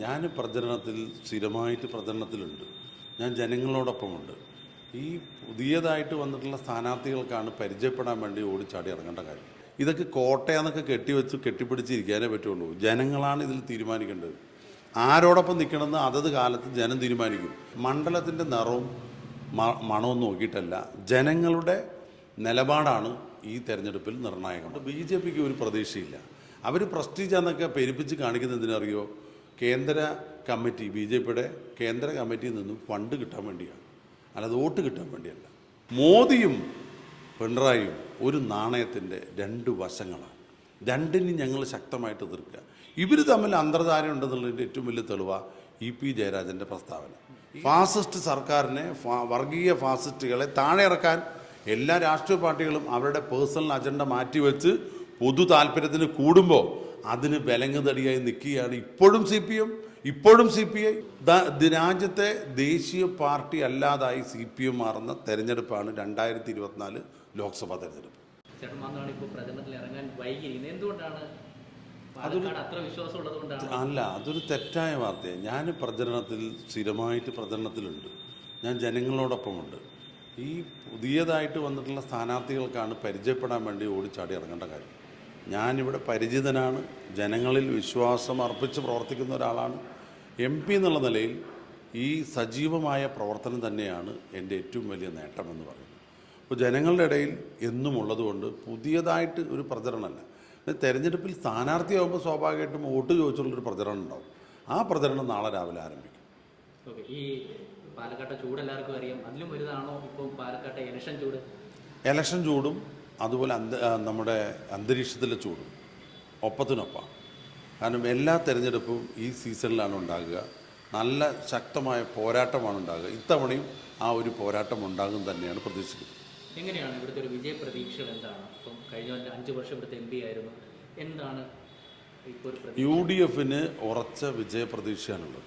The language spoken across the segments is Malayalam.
ഞാൻ പ്രചരണത്തിൽ സ്ഥിരമായിട്ട് പ്രചരണത്തിലുണ്ട്. ഞാൻ ജനങ്ങളോടൊപ്പമുണ്ട്. ഈ പുതിയതായിട്ട് വന്നിട്ടുള്ള സ്ഥാനാർത്ഥികൾക്കാണ് പരിചയപ്പെടാൻ വേണ്ടി ഓടിച്ചാടി ഇറങ്ങേണ്ട കാര്യം. ഇതൊക്കെ കോട്ടയെന്നൊക്കെ കെട്ടിവെച്ച് കെട്ടിപ്പിടിച്ചിരിക്കാനേ പറ്റുള്ളൂ. ജനങ്ങളാണ് ഇതിൽ തീരുമാനിക്കേണ്ടത്. ആരോടൊപ്പം നിൽക്കണമെന്ന് അതത് കാലത്ത് ജനം തീരുമാനിക്കും. മണ്ഡലത്തിന്റെ നിറവും മണവും നോക്കിയിട്ടല്ല ജനങ്ങളുടെ നിലപാടാണ് ഈ തെരഞ്ഞെടുപ്പിൽ നിർണായകം. ബി ജെ പിക്ക് ഒരു പ്രതീക്ഷയില്ല. അവർ പ്രസ്റ്റീജ് എന്നൊക്കെ പെരുപ്പിച്ച് കാണിക്കുന്നതിനറിയോ കേന്ദ്ര കമ്മിറ്റി ബി ജെ പിയുടെ കേന്ദ്ര കമ്മിറ്റിയിൽ നിന്നും ഫണ്ട് കിട്ടാൻ വേണ്ടിയാണ്. അല്ലാതെ വോട്ട് കിട്ടാൻ വേണ്ടിയല്ല. മോദിയും പിണറായിയും ഒരു നാണയത്തിന്റെ രണ്ട് വശങ്ങളാണ്. രണ്ടിനും ഞങ്ങൾ ശക്തമായിട്ട് എതിർക്കുക. ഇവർ തമ്മിൽ അന്തർധാര ഉണ്ടെന്നുള്ളതിന്റെ ഏറ്റവും വലിയ തെളിവ ഇ പി ജയരാജന്റെ പ്രസ്താവന. ഫാസിസ്റ്റ് സർക്കാരിനെ വർഗീയ ഫാസിസ്റ്റുകളെ താഴെ ഇറക്കാൻ എല്ലാ രാഷ്ട്രീയ പാർട്ടികളും അവരുടെ പേഴ്സണൽ അജണ്ട മാറ്റിവെച്ച് പൊതു താല്പര്യത്തിന് കൂടുമ്പോൾ അതിന് വിലങ്ങുതടിയായി നിൽക്കുകയാണ് ഇപ്പോഴും സി പി എം ഇപ്പോഴും സി പി ഐ. രാജ്യത്തെ ദേശീയ പാർട്ടി അല്ലാതായി സി പി എം മാറുന്ന തെരഞ്ഞെടുപ്പാണ് രണ്ടായിരത്തി ഇരുപത്തിനാല് ലോക്സഭാ തെരഞ്ഞെടുപ്പ്. അല്ല അതൊരു തെറ്റായ വാർത്തയാണ് ഞാൻ പ്രചരണത്തിൽ സ്ഥിരമായിട്ട് പ്രചരണത്തിലുണ്ട്. ഞാൻ ജനങ്ങളോടൊപ്പമുണ്ട്. ഈ പുതിയതായിട്ട് വന്നിട്ടുള്ള സ്ഥാനാർത്ഥികൾക്കാണ് പരിചയപ്പെടാൻ വേണ്ടി ഓടിച്ചാടി ഇറങ്ങേണ്ട കാര്യം. ഞാനിവിടെ പരിചിതനാണ് ജനങ്ങളിൽ വിശ്വാസം അർപ്പിച്ച് പ്രവർത്തിക്കുന്ന ഒരാളാണ്. എം പി എന്നുള്ള നിലയിൽ ഈ സജീവമായ പ്രവർത്തനം തന്നെയാണ് എന്റെ ഏറ്റവും വലിയ നേട്ടമെന്ന് പറയുന്നത്. അപ്പോൾ ജനങ്ങളുടെ ഇടയിൽ എന്നും ഉള്ളതുകൊണ്ട് പുതിയതായിട്ട് ഒരു പ്രചരണമല്ല. തിരഞ്ഞെടുപ്പിൽ സ്ഥാനാർത്ഥിയാകുമ്പോൾ സ്വാഭാവികമായിട്ടും വോട്ട് ചോദിച്ചുള്ളൊരു പ്രചരണം ഉണ്ടാവും. ആ പ്രചരണം നാളെ രാവിലെ ആരംഭിക്കും. ഈ പാലക്കാട്ടെ ചൂട് എല്ലാവർക്കും അറിയാം. അതിലും വലുതാണോ ഇപ്പോൾ പാലക്കാട്ടെ ഇലക്ഷൻ ചൂട്? ഇലക്ഷൻ ചൂടും അതുപോലെ അന്ത നമ്മുടെ അന്തരീക്ഷത്തിലെ ചൂടും ഒപ്പത്തിനൊപ്പം. കാരണം എല്ലാ തിരഞ്ഞെടുപ്പും ഈ സീസണിലാണ് ഉണ്ടാകുക. നല്ല ശക്തമായ പോരാട്ടമാണ് ഉണ്ടാകുക. ഇത്തവണയും ആ ഒരു പോരാട്ടം ഉണ്ടാകും തന്നെയാണ് പ്രതീക്ഷിക്കുന്നത്. എങ്ങനെയാണ് ഇവിടുത്തെ ഒരു വിജയ പ്രതീക്ഷകൾ എന്താണ്? ഇപ്പം കഴിഞ്ഞ അഞ്ച് വർഷം ഇവിടുത്തെ എം പി ആയിരുന്നു. എന്താണ് യു ഡി എഫിന് ഉറച്ച വിജയപ്രതീക്ഷയാണുള്ളത്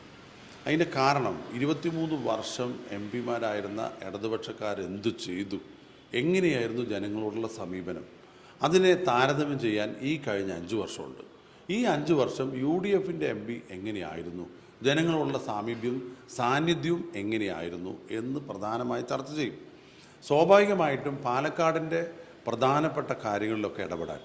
അതിന്റെ കാരണം ഇരുപത്തിമൂന്ന് വർഷം എം പിമാരായിരുന്ന ഇടതുപക്ഷക്കാരെന്തു ചെയ്തു? എങ്ങനെയായിരുന്നു ജനങ്ങളോടുള്ള സമീപനം? അതിനെ താരതമ്യം ചെയ്യാൻ ഈ കഴിഞ്ഞ അഞ്ച് വർഷമുണ്ട്. ഈ അഞ്ച് വർഷം യു ഡി എഫിന്റെ എം പി എങ്ങനെയായിരുന്നു? ജനങ്ങളോടുള്ള സാമീപ്യവും സാന്നിധ്യവും എങ്ങനെയായിരുന്നു എന്ന് പ്രധാനമായി ചർച്ച ചെയ്യും. സ്വാഭാവികമായിട്ടും പാലക്കാടിന്റെ പ്രധാനപ്പെട്ട കാര്യങ്ങളിലൊക്കെ ഇടപെടാൻ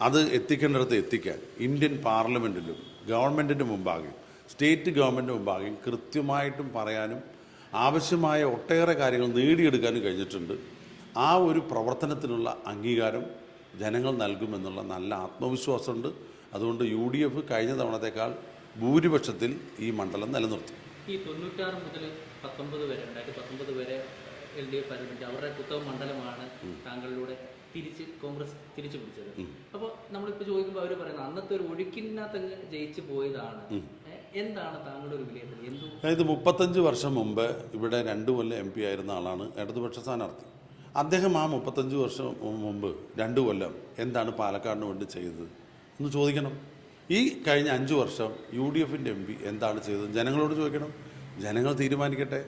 അത് എത്തിക്കേണ്ടിടത്ത് എത്തിക്കാൻ ഇന്ത്യൻ പാർലമെന്റിലും ഗവൺമെന്റിന്റെ മുമ്പാകെയും സ്റ്റേറ്റ് ഗവൺമെന്റിന്റെ മുമ്പാകെയും കൃത്യമായിട്ടും പറയാനും ആവശ്യമായ ഒട്ടേറെ കാര്യങ്ങൾ നേടിയെടുക്കാനും കഴിഞ്ഞിട്ടുണ്ട്. ആ ഒരു പ്രവർത്തനത്തിനുള്ള അംഗീകാരം ജനങ്ങൾ നൽകുമെന്നുള്ള നല്ല ആത്മവിശ്വാസമുണ്ട്. അതുകൊണ്ട് യു ഡി എഫ് കഴിഞ്ഞ തവണത്തേക്കാൾ ഭൂരിപക്ഷത്തിൽ ഈ മണ്ഡലം നിലനിർത്തും. ഈ തൊണ്ണൂറ്റാറ് മുതൽ പത്തൊമ്പത് വരെ രണ്ടായിരത്തി പത്തൊമ്പത് വരെ എൽ ഡി എഫ് പാർലമെന്റ് അവരുടെ കുത്തവ മണ്ഡലമാണ് താങ്കളിലൂടെ തിരിച്ച് കോൺഗ്രസ് തിരിച്ചു പിടിച്ചത്. അപ്പോൾ നമ്മളിപ്പോൾ ചോദിക്കുമ്പോൾ അവർ പറയുന്നത് അന്നത്തെ ഒരു ഒഴുക്കിനകത്ത് ജയിച്ചു പോയതാണ്. എന്താണ് താങ്കളുടെ ഒരു വിലയിരുത്തൽ? അതായത് മുപ്പത്തഞ്ച് വർഷം മുമ്പ് ഇവിടെ രണ്ട് കൊല്ലം എം പി ആയിരുന്ന ആളാണ് ഇടതുപക്ഷ സ്ഥാനാർത്ഥി. അദ്ദേഹം ആ മുപ്പത്തഞ്ച് വർഷം മുമ്പ് രണ്ട് കൊല്ലം എന്താണ് പാലക്കാടിന് വേണ്ടി ചെയ്തത്? ഒന്ന് ചോദിക്കണം. ഈ കഴിഞ്ഞ അഞ്ച് വർഷം യു ഡി എഫിന്റെ എം പി എന്താണ് ചെയ്തത്? ജനങ്ങളോട് ചോദിക്കണം. ജനങ്ങൾ തീരുമാനിക്കട്ടെ.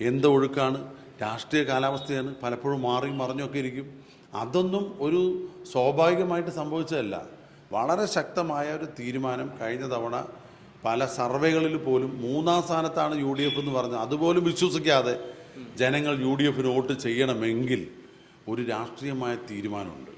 എന്ത് ഒഴുക്കാണ്? രാഷ്ട്രീയ കാലാവസ്ഥയാണ്. പലപ്പോഴും മാറി മറിഞ്ഞൊക്കെ ഇരിക്കും. അതൊന്നും ഒരു സ്വാഭാവികമായിട്ട് സംഭവിച്ചതല്ല. വളരെ ശക്തമായ ഒരു തീരുമാനം കഴിഞ്ഞ തവണ പല സർവേകളിൽ പോലും മൂന്നാം സ്ഥാനത്താണ് യു ഡി എഫ് എന്ന് പറഞ്ഞത്. അതുപോലും വിശ്വസിക്കാതെ ജനങ്ങൾ യു ഡി എഫിന് വോട്ട് ചെയ്യണമെങ്കിൽ ഒരു രാഷ്ട്രീയമായ തീരുമാനമുണ്ട്.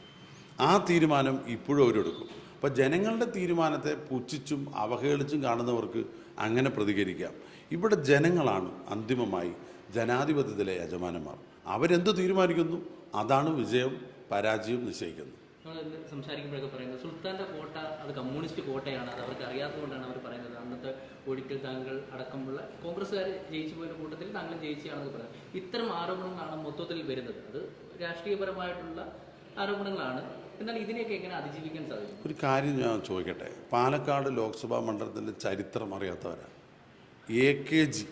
ആ തീരുമാനം ഇപ്പോഴും അവരെടുക്കും. അപ്പോൾ ജനങ്ങളുടെ തീരുമാനത്തെ പുച്ഛിച്ചും അവഹേളിച്ചും കാണുന്നവർക്ക് അങ്ങനെ പ്രതികരിക്കാം. ഇവിടെ ജനങ്ങളാണ് അന്തിമമായി ജനാധിപത്യത്തിലെ യജമാനന്മാർ. അവരെന്ത് തീരുമാനിക്കുന്നു? അതാണ് വിജയം പരാജയം നിശ്ചയിക്കുന്നത്. നമ്മൾ സംസാരിക്കുമ്പോഴൊക്കെ പറയുന്നത് സുൽത്താന്റെ കോട്ട അത് കമ്മ്യൂണിസ്റ്റ് കോട്ടയാണ് അത് അവർക്ക് അറിയാത്തതുകൊണ്ടാണ് അവർ പറയുന്നത്. അന്നത്തെ ഒഴിക്കൽ താങ്കൾ അടക്കമുള്ള കോൺഗ്രസ്സുകാർ ജയിച്ചു പോയ കൂട്ടത്തിൽ താങ്കൾ ജയിച്ചാണെന്ന് പറയുന്നത്. ഇത്തരം ആരോപണങ്ങളാണ് മൊത്തത്തിൽ വരുന്നത്. അത് രാഷ്ട്രീയപരമായിട്ടുള്ള ആരോപണങ്ങളാണ്. എന്നാൽ ഇതിനെയൊക്കെ എങ്ങനെ അതിജീവിക്കാൻ സാധിക്കും? ഒരു കാര്യം ഞാൻ ചോദിക്കട്ടെ. പാലക്കാട് ലോക്സഭാ മണ്ഡലത്തിന്റെ ചരിത്രം അറിയാത്തവരാ. A K G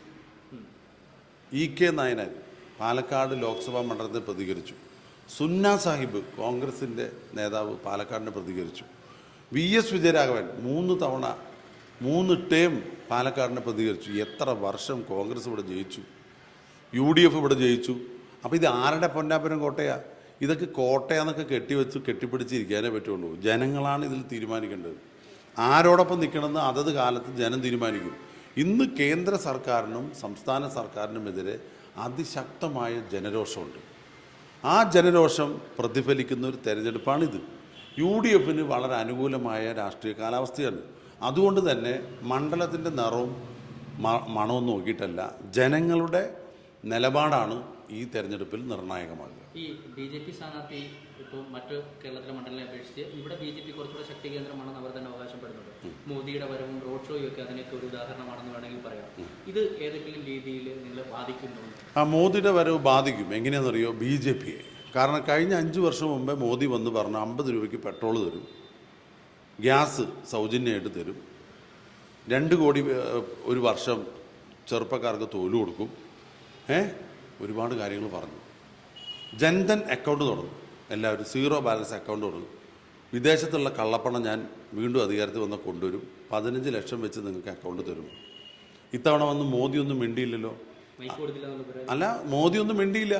E K Nayanar Palakkad Lok Sabha മണ്ഡലത്തിൽ പ്രതികരിച്ചു. സുന്ന സാഹിബ് കോൺഗ്രസിന്റെ നേതാവ് പാലക്കാടിനെ പ്രതികരിച്ചു. വി എസ് വിജയരാഘവൻ മൂന്ന് തവണ മൂന്ന് ടേം പാലക്കാടിനെ പ്രതികരിച്ചു. എത്ര വർഷം കോൺഗ്രസ് ഇവിടെ ജയിച്ചു? യു ഡി എഫ് ഇവിടെ ജയിച്ചു. അപ്പോൾ ഇത് ആരുടെ പൊന്നാപുരം കോട്ടയാ? ഇതൊക്കെ കോട്ടയാന്നൊക്കെ കെട്ടിവെച്ച് കെട്ടിപ്പിടിച്ചിരിക്കാനേ പറ്റുള്ളൂ. ജനങ്ങളാണ് ഇതിൽ തീരുമാനിക്കേണ്ടത്. ആരോടൊപ്പം നിൽക്കണമെന്ന് അതത് കാലത്ത് ജനം തീരുമാനിക്കും. ഇന്ന് കേന്ദ്ര സർക്കാരിനും സംസ്ഥാന സർക്കാരിനുമെതിരെ അതിശക്തമായ ജനരോഷമുണ്ട്. ആ ജനരോഷം പ്രതിഫലിക്കുന്ന ഒരു തെരഞ്ഞെടുപ്പാണിത്. യു ഡി എഫിന് വളരെ അനുകൂലമായ രാഷ്ട്രീയ കാലാവസ്ഥയാണ്. അതുകൊണ്ട് തന്നെ മണ്ഡലത്തിന്റെ നിറവും മണവും നോക്കിയിട്ടല്ല ജനങ്ങളുടെ നിലപാടാണ് ഈ തെരഞ്ഞെടുപ്പിൽ നിർണായകമാകുക. ഈ ബി ജെ പി സ്ഥാനാർത്ഥി ഇപ്പോൾ മറ്റ് കേരളത്തിലെ മണ്ഡലങ്ങളെ അപേക്ഷിച്ച് ഇവിടെ ബി ജെ പി കുറച്ചുകൂടെ ശക്തി കേന്ദ്രമാണെന്ന് അവർ തന്നെ അവകാശപ്പെടുന്നുണ്ട്. മോദിയുടെ വരവും റോഡ് ഷോയും ഒക്കെ അതിനൊക്കെ ഒരു ഉദാഹരണമാണെന്ന് വേണമെങ്കിൽ പറയാം. ഇത് ഏതെങ്കിലും രീതിയിൽ നിങ്ങളെ ബാധിക്കുന്നു ആ മോദിയുടെ വരവ് ബാധിക്കും. എങ്ങനെയാണെന്നറിയോ? ബി ജെ പിയെ. കാരണം കഴിഞ്ഞ അഞ്ച് വർഷം മുമ്പേ മോദി വന്ന് പറഞ്ഞു അമ്പത് രൂപയ്ക്ക് പെട്രോൾ തരും ഗ്യാസ് സൗജന്യമായിട്ട് തരും രണ്ട് കോടി ഒരു വർഷം ചെറുപ്പക്കാർക്ക് തൊഴിൽ കൊടുക്കും. ഏ? ഒരുപാട് കാര്യങ്ങൾ പറഞ്ഞു. ജൻധൻ അക്കൗണ്ട് തുടങ്ങും. എല്ലാവരും സീറോ ബാലൻസ് അക്കൗണ്ട് തുടങ്ങും വിദേശത്തുള്ള കള്ളപ്പണം ഞാൻ വീണ്ടും അധികാരത്തിൽ വന്ന് കൊണ്ടുവരും. പതിനഞ്ച് ലക്ഷം വെച്ച് നിങ്ങൾക്ക് അക്കൗണ്ട് തരും. ഇത്തവണ വന്ന് മോദി ഒന്നും മിണ്ടിയില്ലല്ലോ അല്ല മോദി ഒന്നും മിണ്ടിയില്ല.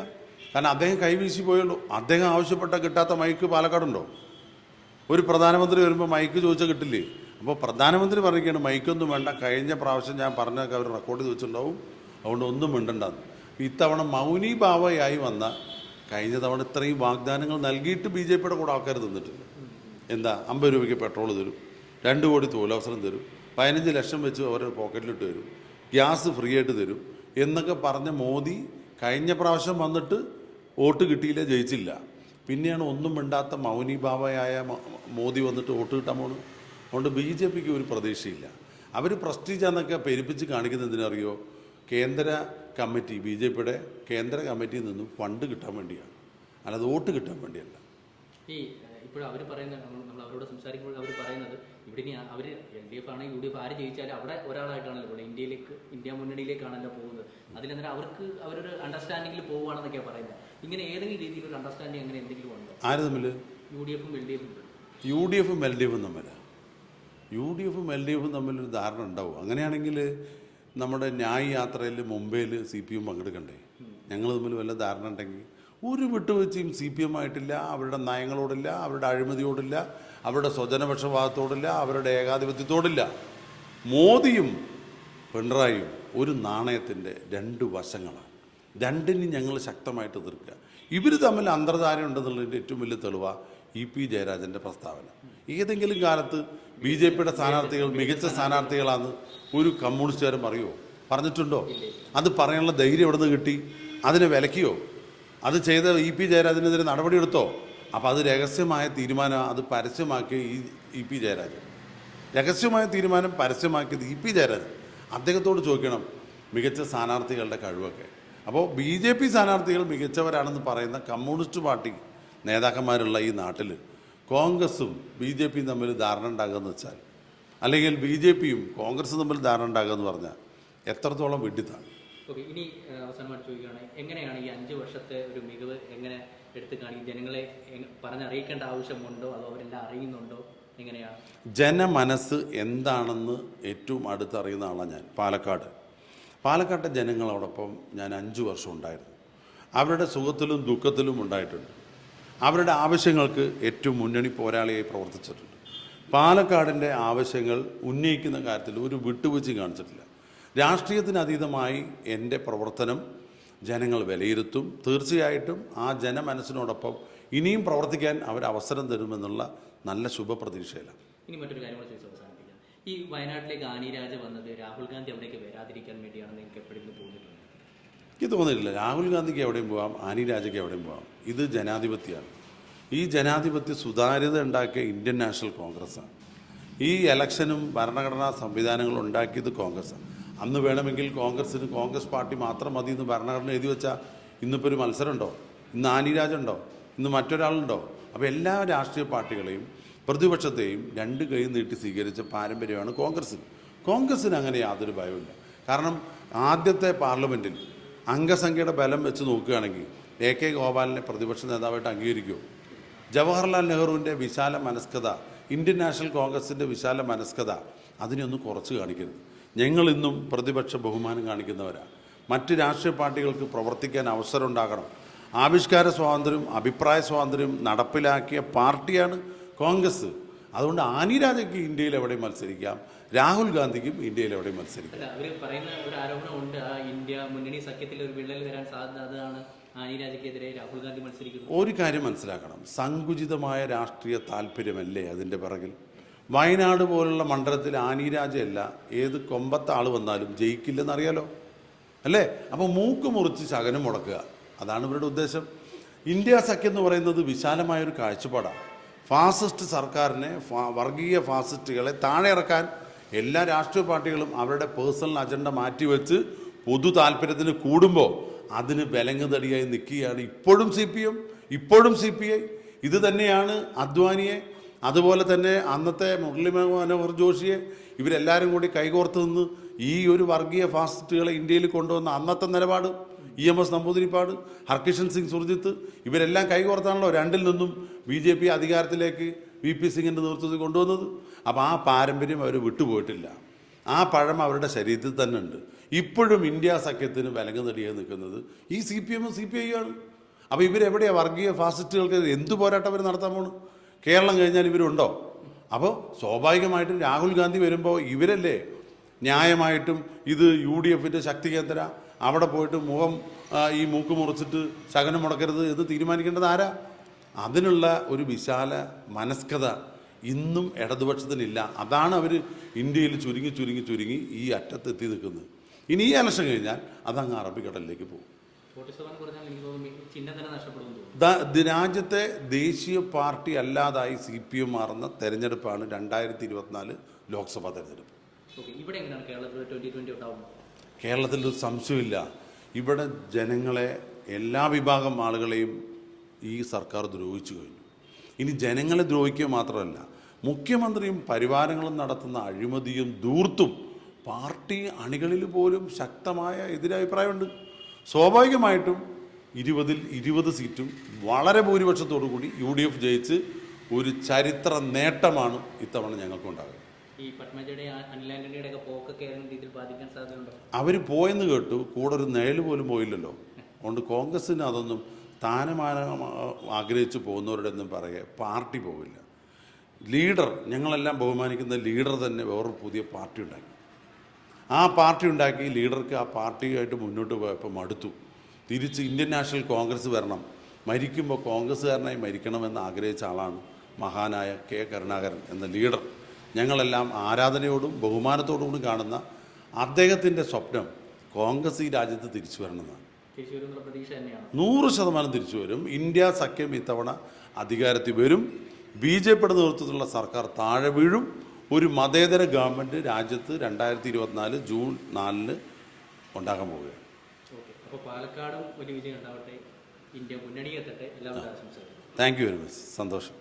കാരണം അദ്ദേഹം കൈവീശി പോയുള്ളൂ. അദ്ദേഹം ആവശ്യപ്പെട്ട കിട്ടാത്ത മൈക്ക് പാലക്കാടുണ്ടോ? ഒരു പ്രധാനമന്ത്രി വരുമ്പോൾ മൈക്ക് ചോദിച്ചാൽ കിട്ടില്ലേ? അപ്പോൾ പ്രധാനമന്ത്രി പറയുകയാണ് മൈക്കൊന്നും വേണ്ട. കഴിഞ്ഞ പ്രാവശ്യം ഞാൻ പറഞ്ഞൊക്കെ അവർ റെക്കോർഡ് ചെയ്ത് വെച്ചിട്ടുണ്ടാവും. അതുകൊണ്ട് ഒന്നും മിണ്ടണ്ടെന്ന് ഇത്തവണ മൗനി ഭാവയായി വന്ന കഴിഞ്ഞ തവണ ഇത്രയും വാഗ്ദാനങ്ങൾ നൽകിയിട്ട് ബി ജെ പിയുടെ കൂടെ ആൾക്കാർ തന്നിട്ടില്ല എന്താ? അമ്പത് രൂപയ്ക്ക് പെട്രോൾ തരും രണ്ട് കോടി തൊഴിലവസരം തരും പതിനഞ്ച് ലക്ഷം വെച്ച് അവരുടെ പോക്കറ്റിലിട്ട് തരും ഗ്യാസ് ഫ്രീ ആയിട്ട് തരും എന്നൊക്കെ പറഞ്ഞ മോദി കഴിഞ്ഞ പ്രാവശ്യം വന്നിട്ട് വോട്ട് കിട്ടിയില്ല ജയിച്ചില്ല. പിന്നെയാണ് ഒന്നും മിണ്ടാത്ത മൗനി ബാബയായ മോദി വന്നിട്ട് വോട്ട് കിട്ടാൻ പോണു. അതുകൊണ്ട് ബി ജെ പിക്ക് ഒരു പ്രതീക്ഷയില്ല. അവർ പ്രസ്റ്റീജ് എന്നൊക്കെ പെരുപ്പിച്ച് കാണിക്കുന്നത് എന്തിനറിയോ? കേന്ദ്ര കമ്മിറ്റി ബി ജെ പിയുടെ കേന്ദ്ര കമ്മിറ്റിയിൽ നിന്നും ഫണ്ട് കിട്ടാൻ വേണ്ടിയാണ്. അല്ലാതെ വോട്ട് കിട്ടാൻ വേണ്ടിയല്ല. ഈ ഇപ്പോഴും അവർ പറയുന്നത് നമ്മൾ അവരോട് സംസാരിക്കുമ്പോൾ അവർ പറയുന്നത് ഇവിടെ ഇനി അവർ എൽ ഡി എഫ് ആണെങ്കിൽ യു ഡി എഫ് ആര് ജയിച്ചാലും അവിടെ ഒരാളായിട്ടാണല്ലോ ഇവിടെ ഇന്ത്യയിലേക്ക് ഇന്ത്യ മുന്നണിയിലേക്കാണല്ലോ പോകുന്നത്. അതിലെന്നാൽ അവർക്ക് അവരൊരു അണ്ടർസ്റ്റാൻഡിങ്ങിൽ പോവുകയാണെന്നൊക്കെയാണ് പറയുന്നത്. ഇങ്ങനെ ഏതെങ്കിലും രീതിയിൽ ഒരു അണ്ടർസ്റ്റാൻഡിങ് അങ്ങനെ എന്തെങ്കിലും ഉണ്ടോ? ആര് തമ്മിൽ യു ഡി എഫും എൽ ഡി എഫും യു ഡി എഫും എൽ ഡി എഫും തമ്മിലാണ് യു ഡി എഫും എൽ ഡി എഫും തമ്മിലൊരു ധാരണ ഉണ്ടാവും. അങ്ങനെയാണെങ്കിൽ നമ്മുടെ ന്യായ യാത്രയിൽ മുംബൈയിൽ സി പി എം പങ്കെടുക്കണ്ടേ? ഞങ്ങൾ തമ്മിൽ വല്ല ധാരണ ഉണ്ടെങ്കിൽ. ഒരു വിട്ടുവീഴ്ചയും സി പി എം ആയിട്ടില്ല അവരുടെ നയങ്ങളോടില്ല അവരുടെ അഴിമതിയോടില്ല അവരുടെ സ്വജനപക്ഷപാതത്തോടില്ല അവരുടെ ഏകാധിപത്യത്തോടില്ല. മോദിയും പിണറായിയും ഒരു നാണയത്തിന്റെ രണ്ട് വശങ്ങളാണ്. രണ്ടിനും ഞങ്ങൾ ശക്തമായിട്ട് എതിർക്കുക. ഇവർ തമ്മിൽ അന്തർധാരം ഉണ്ടെന്നുള്ളതിന്റെ ഏറ്റവും വലിയ തെളിവാണ് ഇ പി ജയരാജന്റെ പ്രസ്താവന. ഏതെങ്കിലും കാലത്ത് ബി ജെ പിയുടെ സ്ഥാനാർത്ഥികൾ മികച്ച സ്ഥാനാർത്ഥികളാണ് ഒരു കമ്മ്യൂണിസ്റ്റുകാരും പറയുമോ പറഞ്ഞിട്ടുണ്ടോ? അത് പറയാനുള്ള ധൈര്യം എവിടെ നിന്ന് കിട്ടി? അതിനെ വിലക്കിയോ? അത് ചെയ്ത ഇ പി ജയരാജനെതിരെ നടപടിയെടുത്തോ? അപ്പോൾ അത് രഹസ്യമായ തീരുമാനം അത് പരസ്യമാക്കിയ ഈ ഇ പി ജയരാജൻ. രഹസ്യമായ തീരുമാനം പരസ്യമാക്കിയത് ഇ പി ജയരാജൻ. അദ്ദേഹത്തോട് ചോദിക്കണം മികച്ച സ്ഥാനാർത്ഥികളുടെ കഴിവൊക്കെ. അപ്പോൾ ബി ജെ പി സ്ഥാനാർത്ഥികൾ മികച്ചവരാണെന്ന് പറയുന്ന കമ്മ്യൂണിസ്റ്റ് പാർട്ടി നേതാക്കന്മാരുള്ള ഈ നാട്ടിൽ കോൺഗ്രസും ബി ജെ പിയും തമ്മിൽ ധാരണ ഉണ്ടാകുമെന്ന് വെച്ചാൽ അല്ലെങ്കിൽ ബി ജെ പിയും കോൺഗ്രസും തമ്മിൽ ധാരണ ഉണ്ടാകുമെന്ന് പറഞ്ഞാൽ എത്രത്തോളം വിഡിത്താണ് ഓക്കെ ഇനി അവസാനമായിട്ട് ചോദിക്കുകയാണ് എങ്ങനെയാണ് ഈ അഞ്ച് വർഷത്തെ ഒരു മികവ് എങ്ങനെ എടുത്തു കാണിക്കും? ജനങ്ങളെ പറഞ്ഞറിയിക്കേണ്ട ആവശ്യമുണ്ടോ? അതോ അവരെല്ലാം അറിയുന്നുണ്ടോ? എങ്ങനെയാണ്? ജനമനസ്സ് എന്താണെന്ന് ഏറ്റവും അടുത്തറിയുന്ന ആളാണ് ഞാൻ പാലക്കാട്. പാലക്കാട്ടെ ജനങ്ങളോടൊപ്പം ഞാൻ അഞ്ച് വർഷം ഉണ്ടായിരുന്നു. അവരുടെ സുഖത്തിലും ദുഃഖത്തിലും ഉണ്ടായിട്ടുണ്ട്. അവരുടെ ആവശ്യങ്ങൾക്ക് ഏറ്റവും മുന്നണി പോരാളിയായി പ്രവർത്തിച്ചിട്ടുണ്ട്. പാലക്കാടിന്റെ ആവശ്യങ്ങൾ ഉന്നയിക്കുന്ന കാര്യത്തിൽ ഒരു വിട്ടുവീഴ്ചയും കാണിച്ചിട്ടില്ല. രാഷ്ട്രീയത്തിന് അതീതമായി എന്റെ പ്രവർത്തനം ജനങ്ങൾ വിലയിരുത്തും. തീർച്ചയായിട്ടും ആ ജനമനസ്സിനോടൊപ്പം ഇനിയും പ്രവർത്തിക്കാൻ അവർ അവസരം തരുമെന്നുള്ള നല്ല ശുഭപ്രതീക്ഷയിലാണ്. ഇനി മറ്റൊരു കാര്യം കൂടെ ചോദിച്ചു അവസാനിപ്പിക്കാം. ഈ വയനാട്ടിലെ ആനി രാജ വന്നത് രാഹുൽ ഗാന്ധി അവിടേക്ക് വരാതിരിക്കാൻ വേണ്ടിയാണെന്ന് എനിക്ക് എപ്പോഴും തോന്നിയിട്ടുണ്ട്? എനിക്ക് തോന്നിയിട്ടില്ല. രാഹുൽ ഗാന്ധിക്ക് എവിടെയും പോകാം ആനി രാജയ്ക്ക് എവിടെയും പോവാം. ഇത് ജനാധിപത്യമാണ്. ഈ ജനാധിപത്യ സുതാര്യത ഉണ്ടാക്കിയ ഇന്ത്യൻ നാഷണൽ കോൺഗ്രസ്സാണ്. ഈ ഇലക്ഷനും ഭരണഘടനാ സംവിധാനങ്ങളും ഉണ്ടാക്കിയത് കോൺഗ്രസ്സാണ്. അന്ന് വേണമെങ്കിൽ കോൺഗ്രസ്സിന് കോൺഗ്രസ് പാർട്ടി മാത്രം മതി എന്ന് ഭരണഘടന എഴുതി വെച്ചാൽ ഇന്നിപ്പോൾ ഒരു മത്സരമുണ്ടോ? ഇന്ന് ആനിരാജുണ്ടോ ഇന്ന് മറ്റൊരാളുണ്ടോ? അപ്പോൾ എല്ലാ രാഷ്ട്രീയ പാർട്ടികളെയും പ്രതിപക്ഷത്തെയും രണ്ട് കൈ നീട്ടി സ്വീകരിച്ച പാരമ്പര്യമാണ് കോൺഗ്രസ്സിന് കോൺഗ്രസ്സിന് അങ്ങനെ യാതൊരു ഭയവുമില്ല. കാരണം ആദ്യത്തെ പാർലമെന്റിൽ അംഗസംഖ്യയുടെ ബലം വെച്ച് നോക്കുകയാണെങ്കിൽ എ കെ ഗോപാലിനെ പ്രതിപക്ഷ നേതാവായിട്ട് അംഗീകരിക്കുമോ ജവഹർലാൽ നെഹ്റുവിന്റെ വിശാല മനസ്കത ഇന്ത്യൻ നാഷണൽ കോൺഗ്രസിന്റെ വിശാല മനസ്കത അതിനെയൊന്നും കുറച്ച് കാണിക്കരുത്. ഞങ്ങൾ ഇന്നും പ്രതിപക്ഷ ബഹുമാനം കാണിക്കുന്നവരാണ് മറ്റ് രാഷ്ട്രീയ പാർട്ടികൾക്ക് പ്രവർത്തിക്കാൻ അവസരം ഉണ്ടാകണം. ആവിഷ്കാര സ്വാതന്ത്ര്യം അഭിപ്രായ സ്വാതന്ത്ര്യം നടപ്പിലാക്കിയ പാർട്ടിയാണ് കോൺഗ്രസ്. അതുകൊണ്ട് ആനി രാജയ്ക്ക് ഇന്ത്യയിൽ എവിടെയും മത്സരിക്കാം. രാഹുൽ ഗാന്ധിക്കും ഇന്ത്യയിൽ എവിടെയും മത്സരിക്കാം. അവർ പറയുന്ന ഒരു ആരോപണമുണ്ട് ആ ഇന്ത്യ മുന്നണി സഖ്യത്തിൽ ഒരു വിള്ളൽ വരാൻ സാധ്യത അതാണ് ഒരു കാര്യം മനസ്സിലാക്കണം. സങ്കുചിതമായ രാഷ്ട്രീയ താല്പര്യമല്ലേ അതിന്റെ പിറകിൽ? വയനാട് പോലുള്ള മണ്ഡലത്തിൽ ആനിരാജയല്ല ഏത് കൊമ്പത്തെ ആൾ വന്നാലും ജയിക്കില്ലെന്നറിയാലോ? അല്ലേ? അപ്പോൾ മൂക്ക് മുറിച്ച് ശകനം മുടക്കുക. അതാണ് ഇവരുടെ ഉദ്ദേശം. ഇന്ത്യ സഖ്യം എന്ന് പറയുന്നത് വിശാലമായൊരു കാഴ്ചപ്പാടാണ്. ഫാസിസ്റ്റ് സർക്കാരിനെ വർഗീയ ഫാസിസ്റ്റുകളെ താഴെ ഇറക്കാൻ എല്ലാ രാഷ്ട്രീയ പാർട്ടികളും അവരുടെ പേഴ്സണൽ അജണ്ട മാറ്റിവെച്ച് പൊതു താല്പര്യത്തിന് കൂടുമ്പോൾ അതിന് വിലങ്ങുതടിയായി നിൽക്കുകയാണ് ഇപ്പോഴും സി പി എം ഇപ്പോഴും സി പി ഐ. ഇത് തന്നെയാണ് അദ്വാനിയെ അതുപോലെ തന്നെ അന്നത്തെ മുരളി മനോഹർ ജോഷിയെ ഇവരെല്ലാവരും കൂടി കൈകോർത്ത് നിന്ന് ഈ ഒരു വർഗീയ ഫാസിസ്റ്റുകളെ ഇന്ത്യയിൽ കൊണ്ടുവന്ന അന്നത്തെ നിലപാട് E M S Namboodiripad Harkishan Singh Surjeet ഇവരെല്ലാം കൈകോർത്താണല്ലോ രണ്ടിൽ നിന്നും ബി ജെ പി അധികാരത്തിലേക്ക് വി പി സിംഗിന്റെ നേതൃത്വത്തിൽ കൊണ്ടുവന്നത്. അപ്പോൾ ആ പാരമ്പര്യം അവർ വിട്ടുപോയിട്ടില്ല. ആ പഴം അവരുടെ ശരീരത്തിൽ തന്നെ ഉണ്ട്. ഇപ്പോഴും ഇന്ത്യ സഖ്യത്തിന് വിലങ്ങ് നെടിയായി നിൽക്കുന്നത് ഈ സി പി എമ്മും സി പി ഐ ആണ്. അപ്പോൾ ഇവരെവിടെയാണ് വർഗീയ ഫാസിസ്റ്റുകൾക്ക് എന്ത് പോരാട്ടം അവർ നടത്താൻ പോണു? കേരളം കഴിഞ്ഞാൽ ഇവരുണ്ടോ? അപ്പോൾ സ്വാഭാവികമായിട്ടും രാഹുൽ ഗാന്ധി വരുമ്പോൾ ഇവരല്ലേ ന്യായമായിട്ടും ഇത് യു ഡി എഫിന്റെ ശക്തി കേന്ദ്ര അവിടെ പോയിട്ട് മുഖം ഈ മൂക്ക് മുറിച്ചിട്ട് ശകനം മുടക്കരുത് എന്ന് തീരുമാനിക്കേണ്ടത് ആരാ? അതിനുള്ള ഒരു വിശാല മനസ്കത ഇന്നും ഇടതുപക്ഷത്തിനില്ല. അതാണ് അവർ ഇന്ത്യയിൽ ചുരുങ്ങി ചുരുങ്ങി ചുരുങ്ങി ഈ അറ്റത്തെത്തി നിൽക്കുന്നത്. ഇനി ഈ ഇലക്ഷൻ കഴിഞ്ഞാൽ അതങ്ങ് അറബിക്കടലിലേക്ക് പോകും. രാജ്യത്തെ ദേശീയ പാർട്ടി അല്ലാതായി സി പി എം മാറുന്ന തെരഞ്ഞെടുപ്പാണ് രണ്ടായിരത്തി ഇരുപത്തിനാല് ലോക്സഭാ തെരഞ്ഞെടുപ്പ്. കേരളത്തിൽ ഒരു സംശയമില്ല ഇവിടെ ജനങ്ങളെ എല്ലാ വിഭാഗം ആളുകളെയും ഈ സർക്കാർ ദ്രോഹിച്ചു കഴിഞ്ഞു. ഇനി ജനങ്ങളെ ദ്രോഹിക്കുക മാത്രമല്ല മുഖ്യമന്ത്രിയും പരിവാരങ്ങളും നടത്തുന്ന അഴിമതിയും ദൂർത്തും പാർട്ടി അണികളിൽ പോലും ശക്തമായ എതിരഭിപ്രായമുണ്ട്. സ്വാഭാവികമായിട്ടും ഇരുപതിൽ ഇരുപത് സീറ്റും വളരെ ഭൂരിപക്ഷത്തോടു കൂടി യു ഡി എഫ് ജയിച്ച് ഒരു ചരിത്ര നേട്ടമാണ് ഇത്തവണ ഞങ്ങൾക്കുണ്ടാകുന്നത് ഈ പത്മജയുടെ അനിൽ ആന്റണിയുടെ ഒക്കെ പോക്കൊക്കെ ഏതെങ്കിലും രീതിയിൽ ബാധിക്കാൻ സാധ്യതയുണ്ടോ? അവർ പോയെന്ന് കേട്ടു കൂടെ ഒരു നേൽ പോലും പോയില്ലല്ലോ. അതുകൊണ്ട് കോൺഗ്രസ്സിന് അതൊന്നും സ്ഥാനമാനം ആഗ്രഹിച്ചു പോകുന്നവരുടെ ഒന്നും പറയുക പാർട്ടി പോവില്ല. ലീഡർ ഞങ്ങളെല്ലാം ബഹുമാനിക്കുന്ന ലീഡർ തന്നെ വേറൊരു പുതിയ പാർട്ടി ഉണ്ടാക്കി. ആ പാർട്ടി ഉണ്ടാക്കി ലീഡർക്ക് ആ പാർട്ടിയായിട്ട് മുന്നോട്ട് പോയപ്പോൾ മടുത്തു. തിരിച്ച് ഇന്ത്യൻ നാഷണൽ കോൺഗ്രസ് വരണം. മരിക്കുമ്പോൾ കോൺഗ്രസ്സുകാരനായി മരിക്കണമെന്ന് ആഗ്രഹിച്ച ആളാണ് മഹാനായ കെ കരുണാകരൻ എന്ന ലീഡർ. ഞങ്ങളെല്ലാം ആരാധനയോടും ബഹുമാനത്തോടും കൂടി കാണുന്ന അദ്ദേഹത്തിന്റെ സ്വപ്നം കോൺഗ്രസ് ഈ രാജ്യത്ത് തിരിച്ചു വരണമെന്നാണ്. നൂറ് ശതമാനം തിരിച്ചു വരും. ഇന്ത്യ സഖ്യം ഇത്തവണ അധികാരത്തിൽ വരും. ബി ജെ പിയുടെ നേതൃത്വത്തിലുള്ള സർക്കാർ താഴെ വീഴും. ഒരു മതേതര ഗവൺമെന്റ് രാജ്യത്ത് രണ്ടായിരത്തി ഇരുപത്തിനാല് ജൂൺ നാലിന് ഉണ്ടാകാൻ പോവുകയാണ്. പാലക്കാടും ഒരു വിജയം ഉണ്ടാവട്ടെ? ഇന്ത്യ മുന്നണിയെത്തട്ടെ? എല്ലാവരും താങ്ക് യു വെരി മച്ച് സന്തോഷം.